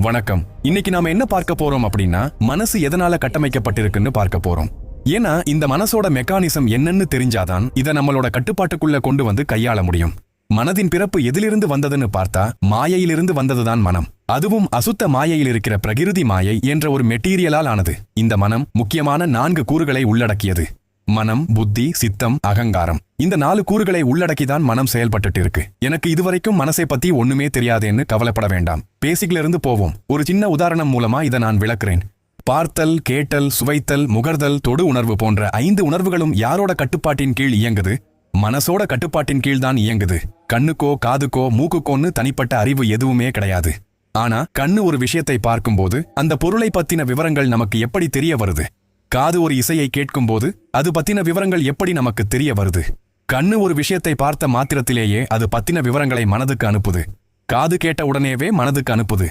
வணக்கம். இன்னைக்கு நாம என்ன பார்க்க போறோம் அப்படின்னா மனசு எதனால கட்டமைக்கப்பட்டிருக்குன்னு பார்க்க போறோம். ஏன்னா இந்த மனசோட மெக்கானிசம் என்னன்னு தெரிஞ்சாதான் இதை நம்மளோட கட்டுப்பாட்டுக்குள்ள கொண்டு வந்து கையாள முடியும். மனதின் பிறப்பு எதிலிருந்து வந்ததுன்னு பார்த்தா மாயையிலிருந்து வந்ததுதான் மனம். அதுவும் அசுத்த மாயையில் இருக்கிற பிரகிருதி மாயை என்ற ஒரு மெட்டீரியலால் ஆனது. இந்த மனம் முக்கியமான நான்கு கூறுகளை உள்ளடக்கியது. மனம் புத்தி சித்தம் அகங்காரம். இந்த நாலு கூறுகளை உள்ளடக்கிதான் மனம் செயல்பட்டுட்டு இருக்கு எனக்கு இதுவரைக்கும் மனசை பத்தி ஒண்ணுமே தெரியாதேன்னு கவலைப்பட வேண்டாம். பேசிக்ல இருந்து போவோம். ஒரு சின்ன உதாரணம் மூலமா இதை நான் விளக்குறேன். பார்த்தல் கேட்டல் சுவைத்தல் முகர்தல் தொடு உணர்வு போன்ற ஐந்து உணர்வுகளும் யாரோட கட்டுப்பாட்டின் கீழ் இயங்குது? மனசோட கட்டுப்பாட்டின் கீழ் தான் இயங்குது. கண்ணுக்கோ காதுக்கோ மூக்குக்கோன்னு தனிப்பட்ட அறிவு எதுவுமே கிடையாது. ஆனா கண்ணு ஒரு விஷயத்தை பார்க்கும்போது அந்த பொருளை பத்தின விவரங்கள் நமக்கு எப்படி தெரிய வருது? காது ஒரு இசையை கேட்கும்போது அது பத்தின விவரங்கள் எப்படி நமக்கு தெரிய வருது? கண்ணு ஒரு விஷயத்தை பார்த்த மாத்திரத்திலேயே அது பத்தின விவரங்களை மனதுக்கு அனுப்புது. காது கேட்ட உடனேவே மனதுக்கு அனுப்புது.